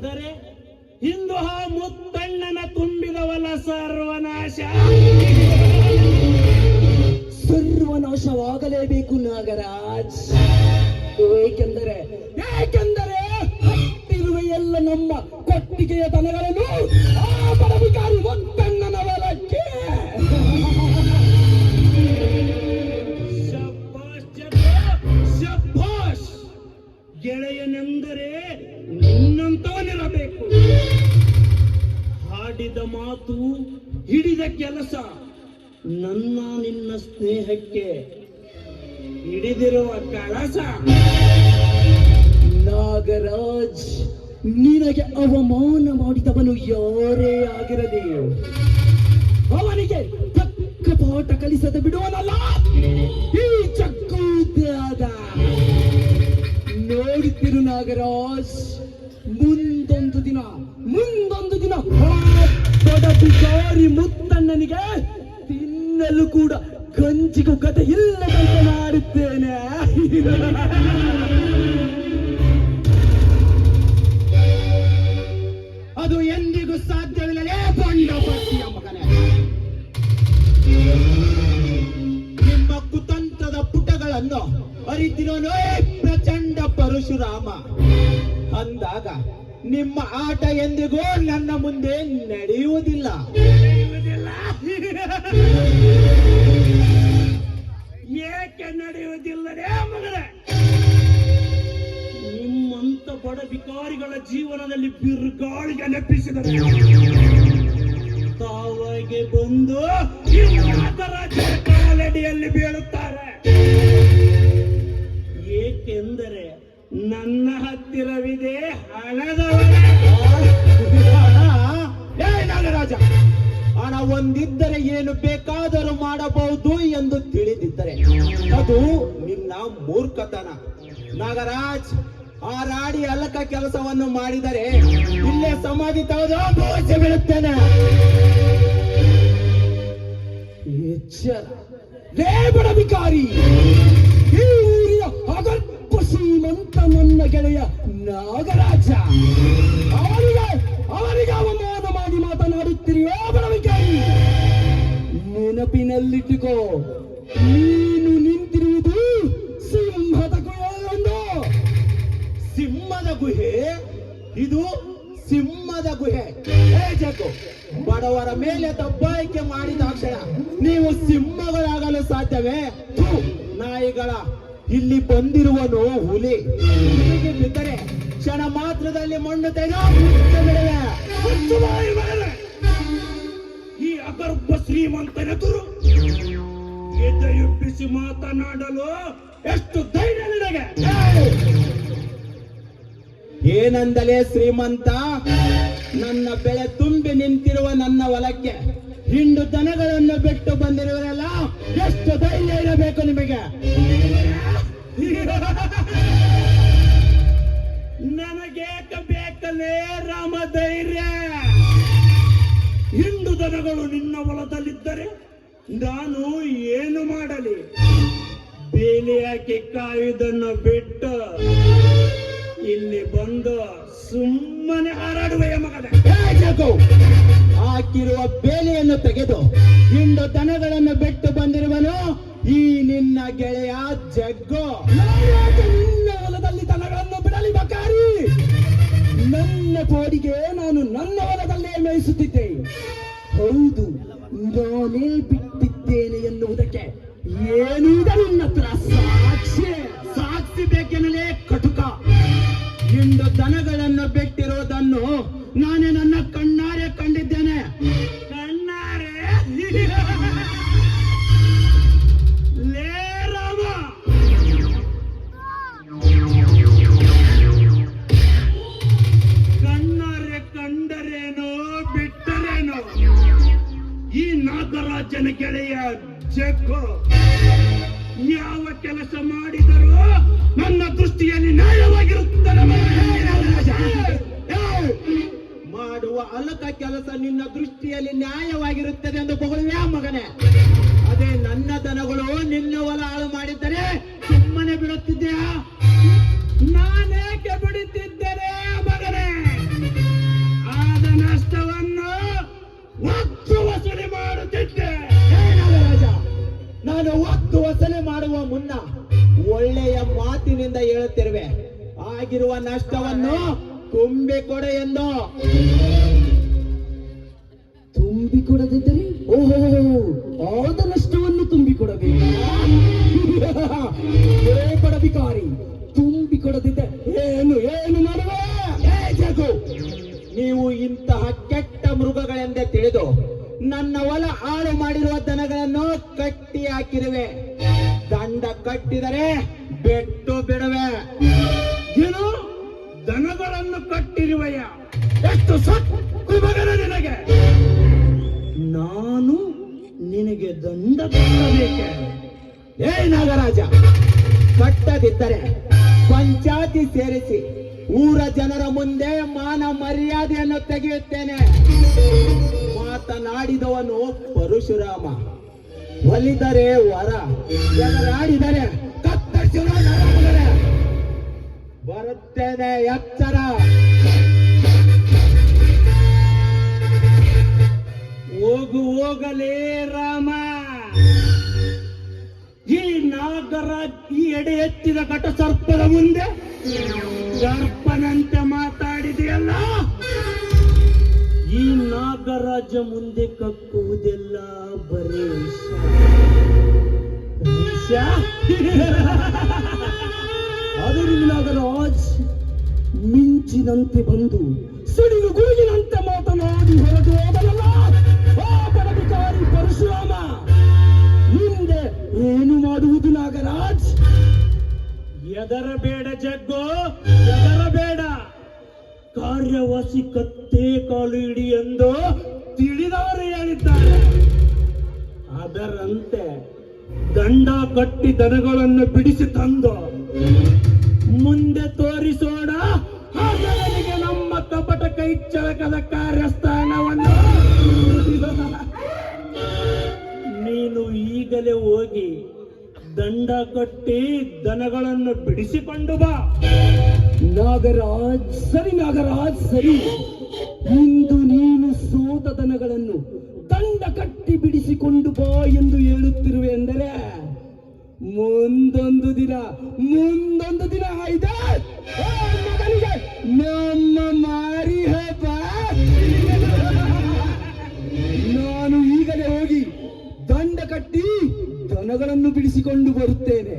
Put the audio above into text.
ಹಿಂದು ಆ ಮುತ್ತಣ್ಣನ ತುಂಬಿದವಲ್ಲ ಸರ್ವನಾಶ. ಸರ್ವನಾಶವಾಗಲೇಬೇಕು ನಾಗರಾಜ್. ಏಕೆಂದರೆ ಏಕೆಂದರೆ ಹತ್ತಿರುವ ಎಲ್ಲ ನಮ್ಮ ಕೊಟ್ಟಿಗೆಯ ತನಗಳನ್ನು ಆ ಪರವಿಕಾರಿ ಮುತ್ತಣ್ಣನ ಬಲಕ್ಕೆ. ಗೆಳೆಯನೆಂದರೆ ಮಾತು ಹಿಡಿದ ಕೆಲಸ ನನ್ನ ನಿನ್ನ ಸ್ನೇಹಕ್ಕೆ ಹಿಡಿದಿರುವ ಕಳಸ. ನಾಗರಾಜ್, ನಿನಗೆ ಅವಮಾನ ಮಾಡಿದವನು ಯಾರೇ ಆಗಿರಲಿ. ಅವನಿಗೆ ತಕ್ಕ ಪಾಠ ಕಲಿಸದ ಬಿಡುವನಲ್ಲ. ಈ ಚಕ್ಕೂದಾದ ನೋಡುತ್ತಿರು ನಾಗರಾಜ್, ಮುಂದೊಂದು ದಿನ ಮುಂದೊಂದು ದಿನ ಬಡಬಿಕಾರಿ ಮುತ್ತಣ್ಣನಿಗೆ ತಿನ್ನಲು ಕೂಡ ಕಂಚಿಗೂ ಕತೆ ಇಲ್ಲದಂತೆ ಮಾಡುತ್ತೇನೆ ಅದು ಎಂದಿಗೂ ಸಾಧ್ಯವಿಲ್ಲಲೇ ಪಂಡಪತಿಯ ಮಗನೇ. ನಿಮ್ಮ ಕುತಂತ್ರದ ಪುಟಗಳನ್ನು ಅರಿತಿರೋನು ಪ್ರಚಂಡ ಪರಶುರಾಮ. ಅಂದಾಗ ನಿಮ್ಮ ಆಟ ಎಂದಿಗೂ ನನ್ನ ಮುಂದೆ ನಡೆಯುವುದಿಲ್ಲ. ಏಕೆ ನಡೆಯುವುದಿಲ್ಲರೇ ಮಗಳೇ? ನಿಮ್ಮಂತ ಬಡ ಬಿಕಾರಿಗಳ ಜೀವನದಲ್ಲಿ ಬಿರುಗಾಳಿಗೆ ನೆಪ್ಪಿಸಿದರೆ ತಾವಾಗೆ ಬಂದು ನಾಗರಾಜ ಹಣ ಒಂದಿದ್ದರೆ ಏನು ಬೇಕಾದರೂ ಮಾಡಬಹುದು ಎಂದು ತಿಳಿದಿದ್ದರೆ ಅದು ನಿನ್ನ ಮೂರ್ಖತನ. ನಾಗರಾಜ್, ಆ ರಾಡಿ ಅಲಕ ಕೆಲಸವನ್ನು ಮಾಡಿದರೆ ಇಲ್ಲೇ ಸಮಾಧಿ ತೆಗೆದು ಬೀಳುತ್ತೇನೆ. ಬಡಬಿಕಾರಿ ಈ ಊರಿನ ಅಗರ್ಭ ಶ್ರೀಮಂತ ನನ್ನ ಗೆಳೆಯ ನಾಗರಾಜ. ನೆನಪಿನಲ್ಲಿಟ್ಟುಕೋ. ನೀನು ನಿಂತಿರುವುದು ಸಿಂಹದ ಗುಹೆಯಲ್ಲೊಂದು ಸಿಂಹದ ಗುಹೆ? ಇದು ಸಿಂಹದ ಗುಹೆ. ಹೇ ಜಗ್ಗು, ಬಡವರ ಮೇಲೆ ದಬ್ಬಾಯಿಕೆ ಮಾಡಿದ ಅಕ್ಷರ. ನೀವು ಸಿಂಹಗಳಾಗಲು ಸಾಧ್ಯವೇ? ನಾಯಿಗಳ. ಇಲ್ಲಿ ಬಂದಿರುವನು ಹುಲಿ. ಬಿದ್ದರೆ ಕ್ಷಣ ಮಾತ್ರದಲ್ಲಿ ಮಣ್ಣು ತೆಗೆದು ಅಗರ್ಭ ಶ್ರೀಮಂತನೆದುರು ಎದೆಯುಬ್ಬಿಸಿ ಮಾತನಾಡಲು ಎಷ್ಟು ಧೈರ್ಯ ನಿನಗೆ? ಏನಂದಲೇ ಶ್ರೀಮಂತ? ನನ್ನ ಬೆಳೆ ತುಂಬಿ ನಿಂತಿರುವ ನನ್ನ ಹೊಲಕ್ಕೆ ಹಿಂಡು ದನಗಳನ್ನು ಬಿಟ್ಟು ಬಂದಿರುವರೆಲ್ಲ ಎಷ್ಟು ಧೈರ್ಯ ಇರಬೇಕು ನಿಮಗೆ? ನನಗೇಕ ಬೇಕಲೇ ರಾಮ ಧೈರ್ಯ ಹಿಂಡು ದನಗಳು ನಿನ್ನ ಹೊಲದಲ್ಲಿದ್ದರೆ ನಾನು ಏನು ಮಾಡಲಿ? ಬೇಲಿ ಹಾಕಿ ಕಾಯುವುದನ್ನು ಬಿಟ್ಟು ಇಲ್ಲಿ ಬಂದು ಸುಮ್ಮನೆ ಹಾರಾಡುವ ಮಗನೇ. ಹಾಕಿರುವ ಬೇಲಿಯನ್ನು ತೆಗೆದು ಇಂದು ದನಗಳನ್ನು ಬಿಟ್ಟು ಬಂದಿರುವನು ಈ ನಿನ್ನ ಗೆಳೆಯ ಜಗ್ಗು. ನಿನ್ನ ಹೊಲದಲ್ಲಿ ದನಗಳನ್ನು ಬಿಡಲಿ ಬಕಾರಿ ನನ್ನ ಕೋಡಿಗೆ ನಾನು ನನ್ನ ಹೊಲದಲ್ಲೇ ಮೇಯಿಸುತ್ತಿದ್ದೆ. ಹೌದು ನಾನೇ ಬಿಟ್ಟಿದ್ದೇನೆ ಎನ್ನುವುದಕ್ಕೆ ಏನು ಯಾವ ಕೆಲಸ ಮಾಡಿದರೂ ನನ್ನ ದೃಷ್ಟಿಯಲ್ಲಿ ನ್ಯಾಯವಾಗಿರುತ್ತದೆ! ಮಾಡುವ ಅಲಕ ಕೆಲಸ ನಿನ್ನ ದೃಷ್ಟಿಯಲ್ಲಿ ನ್ಯಾಯವಾಗಿರುತ್ತದೆ ಎಂದು ಹೊಗಳುವೆ ಮಗನೇ. ಅದೇ ನನ್ನ ದನಗಳು ನಿನ್ನ ಹೊಲ ಹಾಳು ಮಾಡಿದ್ದರೆ ಸುಮ್ಮನೆ ಬಿಡುತ್ತಿದ್ದೆಯಾ ನಾನೇಕೆ ವಸೂಲಿ ಮಾಡುವ ಮುನ್ನ ಒಳ್ಳೆಯ ಮಾತಿನಿಂದ ಹೇಳುತ್ತಿರುವೆ. ಆಗಿರುವ ನಷ್ಟವನ್ನು ತುಂಬಿಕೊಡು ಎಂದು. ತುಂಬಿಕೊಡದಿದ್ದರೆ ಓಹೋ ಆದ ನಷ್ಟವನ್ನು ತುಂಬಿಕೊಡಬೇಕು ತುಂಬಿಕೊಡದಿದ್ದ ಏನು ಏನು ಮಾಡುವೆ? ನೀವು ಇಂತಹ ಕೆಟ್ಟ ಮೃಗಗಳೆಂದೇ ತಿಳಿದು ನನ್ನ ಹೊಲ ಹಾಳು ಮಾಡಿರುವ ದನಗಳನ್ನು ಕಟ್ಟಿ ಹಾಕಿರುವೆ. ದಂಡ ಕಟ್ಟಿದರೆ ಬೆಟ್ಟು ಬಿಡುವೆ. ಏನು? ದನಗಳನ್ನು ಕಟ್ಟಿರುವೆಯ. ಎಷ್ಟು ಸತ್ತು ನಿನಗೆ. ನಾನು ನಿನಗೆ ದಂಡ ಕಟ್ಟಬೇಕೆ? ಏ ನಾಗರಾಜ, ಕಟ್ಟದಿದ್ದರೆ ಪಂಚಾಯತಿ ಸೇರಿಸಿ ಊರ ಜನರ ಮುಂದೆ ಮಾನ ಮರ್ಯಾದೆಯನ್ನು ತೆಗೆಯುತ್ತೇನೆ. ಮಾತನಾಡಿದವನು ಪರಶುರಾಮ. ಒಲಿದರೆ ವರ. ಆಡಿದರೆ. ಬರುತ್ತೇನೆ ಎಚ್ಚರ. ಹೋಗು ಹೋಗಲೇ ರಾಮ. ಈ ನಾಗರ ಈ ಎಡೆ ಎತ್ತಿದ ಕಟ ಸರ್ಪದ ಮುಂದೆ ಸರ್ಪನಂತೆ ಮಾತಾಡಿದೆಯಲ್ಲ? ಈ ನಾಗರಾಜ ಮುಂದೆ ಕಕ್ಕುವುದೆಲ್ಲ ಬರೀ? ನಾಗರಾಜ್ ಮಿಂಚಿನಂತೆ ಬಂದು ಸಿಡಿಲು ಗುರುಗಿನಂತೆ ಮಾತನಾಡಿ ಹೊರಟು ಹೋದನಲ್ಲ. ಪರಶುರಾಮ ಮುಂದೆ ಏನು ಮಾಡುವುದು ನಾಗರಾಜ್? ಎದರಬೇಡ ಜಗ್ಗೋ ಎದರಬೇಡ. ಕಾರ್ಯವಾಸಿ ಕತ್ತೆ ಕಾಲು ಇಡಿ ಎಂದು ತಿಳಿದವರು ಹೇಳಿದ್ದಾರೆ. ಅದರಂತೆ ದಂಡ ಕಟ್ಟಿ ದನಗಳನ್ನು ಬಿಡಿಸಿ ತಂದು ಮುಂದೆ ತೋರಿಸೋಣ. ಹಾಗೆ ನಮ್ಮ ಕಪಟ ಕೈ ಚಳಕದ ಕಾರ್ಯಸ್ಥಾನವನ್ನು ನೀನು ಈಗಲೇ ಹೋಗಿ ದಂಡ ಕಟ್ಟಿ ದನಗಳನ್ನು ಬಿಡಿಸಿಕೊಂಡು ಬಾ. ನಾಗರಾಜ್ ಸರಿ ನಾಗರಾಜ್ ಸರಿ. ಇಂದು ನೀನು ಸೋತ ದನಗಳನ್ನು ದಂಡ ಕಟ್ಟಿ ಬಿಡಿಸಿಕೊಂಡು ಬಾ ಎಂದು ಹೇಳುತ್ತಿರುವೆ ಎಂದರೆ ಮುಂದೊಂದು ದಿನ ಮುಂದೊಂದು ದಿನ ಆಯ್ತು? ನಮ್ಮ ಮಾರಿ ಹಬ್ಬ ನಾನು ಈಗಲೇ ಹೋಗಿ ದಂಡ ಕಟ್ಟಿ ದನಗಳನ್ನು ಬಿಡಿಸಿಕೊಂಡು ಬರುತ್ತೇನೆ.